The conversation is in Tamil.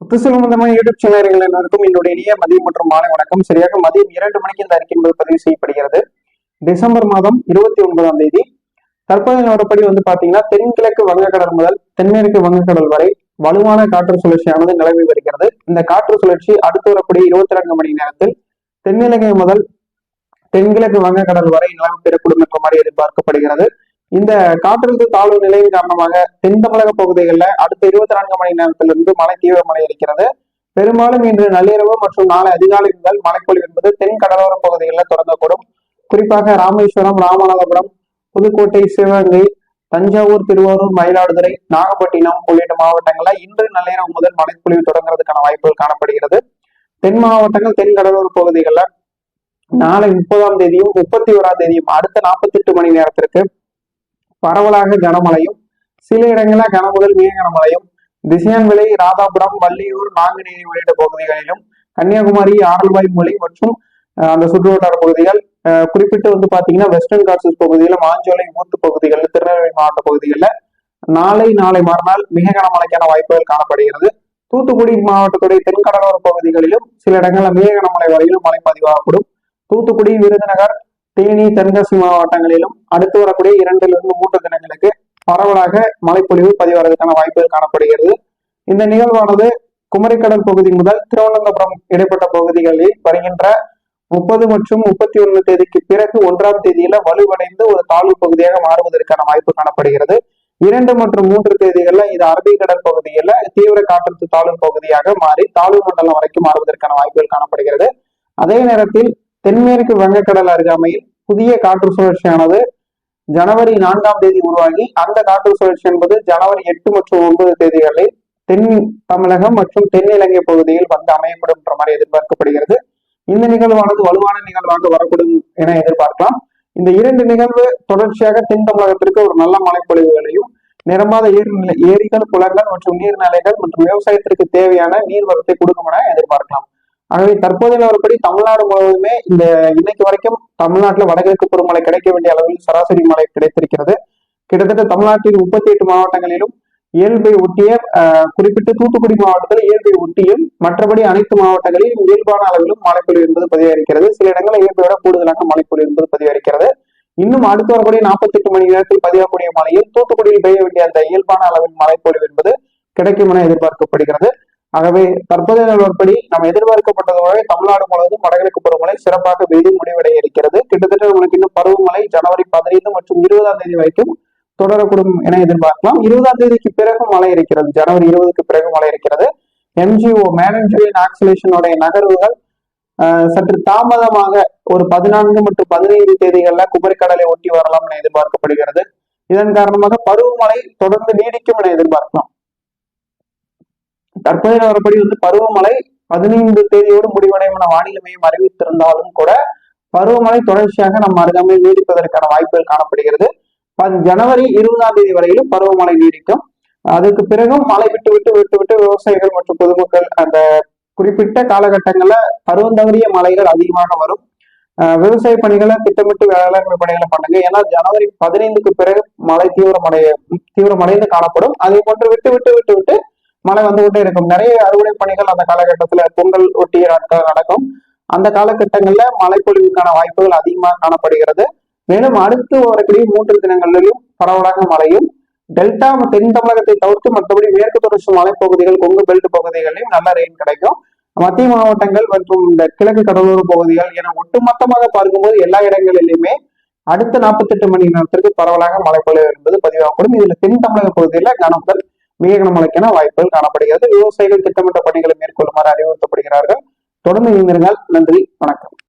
முத்துசெல்வந்தமான யூடியூப் சேனல்கள் எல்லாருக்கும் என்னுடைய இனிய மதியம் மற்றும் மாலை வணக்கம். சரியாக மதியம் இரண்டு மணிக்கு இந்த அறிக்கை என்பது பதிவு செய்யப்படுகிறது. டிசம்பர் மாதம் இருபத்தி ஒன்பதாம் தேதி தற்போதைய நிலவரப்படி வந்து பாத்தீங்கன்னா தென்கிழக்கு வங்கக்கடல் முதல் தென்மேற்கு வங்கக்கடல் வரை வலுவான காற்று சுழற்சியானது நிலவி வருகிறது. இந்த காற்று சுழற்சி அடுத்து வரக்கூடிய இருபத்தி ரெண்டு மணி நேரத்தில் தென்னிலங்கை முதல் தென்கிழக்கு வங்கக்கடல் வரை நிலவு பெறக்கூடும் என்ற மாதிரி எதிர்பார்க்கப்படுகிறது. இந்த காற்றழுத்த தாழ்வு நிலையின் காரணமாக தென் தமிழக பகுதிகளில் அடுத்த இருபத்தி நான்கு மணி நேரத்திலிருந்து மழை தீவிரமடை இருக்கிறது பெரும்பாலும் இன்று நள்ளிரவு மற்றும் நாளை அதிகாலை முதல் மழைப்பொழிவு என்பது தென் கடலோர பகுதிகளில் தொடங்கக்கூடும். குறிப்பாக ராமேஸ்வரம் ராமநாதபுரம் புதுக்கோட்டை சிவகங்கை தஞ்சாவூர் திருவாரூர் மயிலாடுதுறை நாகப்பட்டினம் உள்ளிட்ட மாவட்டங்களில் இன்று நள்ளிரவு முதல் மழைப்பொழிவு தொடங்குறதுக்கான வாய்ப்புகள் காணப்படுகிறது. தென் மாவட்டங்கள் தென் கடலோர பகுதிகளில் நாளை முப்பதாம் தேதியும் முப்பத்தி ஓராம் தேதியும் அடுத்த நாற்பத்தி எட்டு மணி நேரத்திற்கு பரவலாக கனமழையும் சில இடங்களில் கனமுதல் மிக கனமழையும் திசையான்விலை ராதாபுரம் வள்ளியூர் நாங்குநேரி உள்ளிட்ட பகுதிகளிலும் கன்னியாகுமரி ஆரல்வாய் மொழி மற்றும் அந்த சுற்றுவட்டார பகுதிகள் குறிப்பிட்டு வந்து பாத்தீங்கன்னா வெஸ்டர்ன் காட்சஸ் பகுதியில் மாஞ்சோலை மூத்து பகுதிகளில் திருநெல்வேலி மாவட்ட பகுதிகளில் நாளை நாளை மறுநாள் மிக கனமழைக்கான வாய்ப்புகள் காணப்படுகிறது. தூத்துக்குடி மாவட்டத்துடைய தென்கடலோர பகுதிகளிலும் சில இடங்களில் மிக கனமழை வரையிலும் மழை பதிவாகக்கூடும் தூத்துக்குடி விருதுநகர் தேனி தென்காசி மாவட்டங்களிலும் அடுத்து வரக்கூடிய இரண்டிலிருந்து மூன்று தினங்களுக்கு பரவலாக மழைப்பொழிவு பதிவாகிறதுக்கான வாய்ப்புகள் காணப்படுகிறது. இந்த நிகழ்வானது குமரிக்கடல் பகுதி முதல் திருவனந்தபுரம் இடைப்பட்ட பகுதிகளில் வருகின்ற முப்பது மற்றும் முப்பத்தி ஒன்று தேதிக்கு பிறகு ஒன்றாம் தேதியில வலுவடைந்து ஒரு தாழ்வு பகுதியாக மாறுவதற்கான வாய்ப்பு காணப்படுகிறது. இரண்டு மற்றும் மூன்று தேதிகள்ல இது அரபிக்கடல் பகுதியில தீவிர காற்றழுத்த தாழ்வு பகுதியாக மாறி தாழ்வு மண்டலம் வரைக்கும் மாறுவதற்கான வாய்ப்புகள் காணப்படுகிறது. அதே நேரத்தில் தென்மேற்கு வங்கக்கடல் அருகாமையில் புதிய காற்று சுழற்சியானது ஜனவரி நான்காம் தேதி உருவாகி அந்த காற்று சுழற்சி என்பது ஜனவரி எட்டு மற்றும் ஒன்பது தேதிகளில் தென் தமிழகம் மற்றும் தென் இலங்கை பகுதியில் வந்து அமையப்படும் என்ற மாதிரி எதிர்பார்க்கப்படுகிறது. இந்த நிகழ்வானது வலுவான நிகழ்வாக வரக்கூடும் என எதிர்பார்க்கலாம். இந்த இரண்டு நிகழ்வு தொடர்ச்சியாக தென் தமிழகத்திற்கு ஒரு நல்ல மழைப்பொழிவுகளையும் நிரம்பாத ஏரி ஏரிகள் குளங்கள் மற்றும் நீர்நிலைகள் மற்றும் விவசாயத்திற்கு தேவையான நீர்வரத்தை கொடுக்கும் என எதிர்பார்க்கலாம். ஆகவே தற்போதைய நிலவரப்படி தமிழ்நாடு முழுவதுமே இந்த இன்னைக்கு வரைக்கும் தமிழ்நாட்டில் வடகிழக்கு பருவமழை கிடைக்க வேண்டிய அளவில் சராசரி மழை கிடைத்திருக்கிறது. கிட்டத்தட்ட தமிழ்நாட்டின் முப்பத்தி எட்டு மாவட்டங்களிலும் இயல்பை ஒட்டிய குறிப்பிட்டு தூத்துக்குடி மாவட்டத்தில் இயல்பை ஒட்டியும் மற்றபடி அனைத்து மாவட்டங்களிலும் இயல்பான அளவிலும் மழைப்பொழிவு என்பது பதிவாயிருக்கிறது சில இடங்களில் இயல்பை விட கூடுதலாக மழைப்பொழிவு என்பது பதிவாயிருக்கிறது இன்னும் அடுத்து வரக்கூடிய நாற்பத்தி எட்டு மணி நேரத்தில் பதிவாகக்கூடிய மழையில் தூத்துக்குடியில் பெய்ய வேண்டிய அந்த இயல்பான அளவில் மழைப்பொழிவு என்பது கிடைக்கும் என எதிர்பார்க்கப்படுகிறது. ஆகவே தற்போதைய நிலவரப்படி நம்ம எதிர்பார்க்கப்பட்டதோட தமிழ்நாடு முழுவதும் வடகிழக்கு பருவமழை சிறப்பாக பெய்து முடிவடைய இருக்கிறது. கிட்டத்தட்ட உங்களுக்கு இன்னும் பருவமழை ஜனவரி பதினைந்து மற்றும் இருபதாம் தேதி வரைக்கும் தொடரக்கூடும் என எதிர்பார்க்கலாம். இருபதாம் தேதிக்கு பிறகு மழை இருக்கிறது. ஜனவரி இருபதுக்கு பிறகு மழை இருக்கிறது. எம்ஜிஓ மேனேஜரின் ஆக்சிலேஷனுடைய நகர்வுகள் சற்று தாமதமாக ஒரு பதினான்கு மற்றும் பதினைந்து தேதிகளில் குமரிக்கடலை ஒட்டி வரலாம் என எதிர்பார்க்கப்படுகிறது. இதன் காரணமாக பருவமழை தொடர்ந்து நீடிக்கும் என எதிர்பார்க்கலாம். தற்போதைய நிலவரப்படி வந்து பருவமழை பதினைந்து தேதியோடு முடிவடையும் என வானிலை மையம் அறிவித்திருந்தாலும் கூட பருவமழை தொடர்ச்சியாக நம் அருகாமையில் நீடிப்பதற்கான வாய்ப்புகள் காணப்படுகிறது. ஜனவரி இருபதாம் தேதி வரையிலும் பருவமழை நீடிக்கும். அதுக்கு பிறகும் மழை விட்டு விட்டு விட்டு விட்டு விவசாயிகள் மற்றும் பொதுமக்கள் அந்த குறிப்பிட்ட காலகட்டங்கள்ல பருவம் தவறிய மழைகள் அதிகமாக வரும். விவசாய பணிகளை திட்டமிட்டு வேளாண்மை பணிகளை பண்ணுங்க. ஏன்னா ஜனவரி பதினைந்துக்கு பிறகு மழை தீவிரமடைய தீவிரமடைந்து காணப்படும். அதை போன்று விட்டு விட்டு விட்டு விட்டு மழை வந்து கொண்டே இருக்கும். நிறைய அறுவடை பணிகள் அந்த காலகட்டத்துல பொங்கல் ஒட்டிய நாட்கள் நடக்கும். அந்த காலகட்டங்கள்ல மழைப்பொழிவுக்கான வாய்ப்புகள் அதிகமாக காணப்படுகிறது. மேலும் அடுத்து வரக்கூடிய மூன்று தினங்களிலும் பரவலாக மழையும் டெல்டா தென் தமிழகத்தை தவிர்த்து மற்றபடி மேற்கு தொடர்ச்சி மலைப்பகுதிகள் கொங்கு பெல்ட் பகுதிகளிலும் நல்ல ரெயின் கிடைக்கும். மத்திய மாவட்டங்கள் மற்றும் இந்த கிழக்கு கடலோர பகுதிகள் என ஒட்டுமொத்தமாக பார்க்கும்போது எல்லா இடங்களிலுமே அடுத்த நாற்பத்தி எட்டு மணி நேரத்திற்கு பரவலாக மழைப்பொழிவு என்பது பதிவாகப்படும். இதுல தென் தமிழக பகுதியில கனமுதல் மிக வாய்ப்புகள் காணப்படுகிறது. விவசாயிகள் திட்டமிட்ட பணிகளை மேற்கொள்ளுமாறு அறிவுறுத்தப்படுகிறார்கள். தொடர்ந்து இணைந்திருங்கள். நன்றி. வணக்கம்.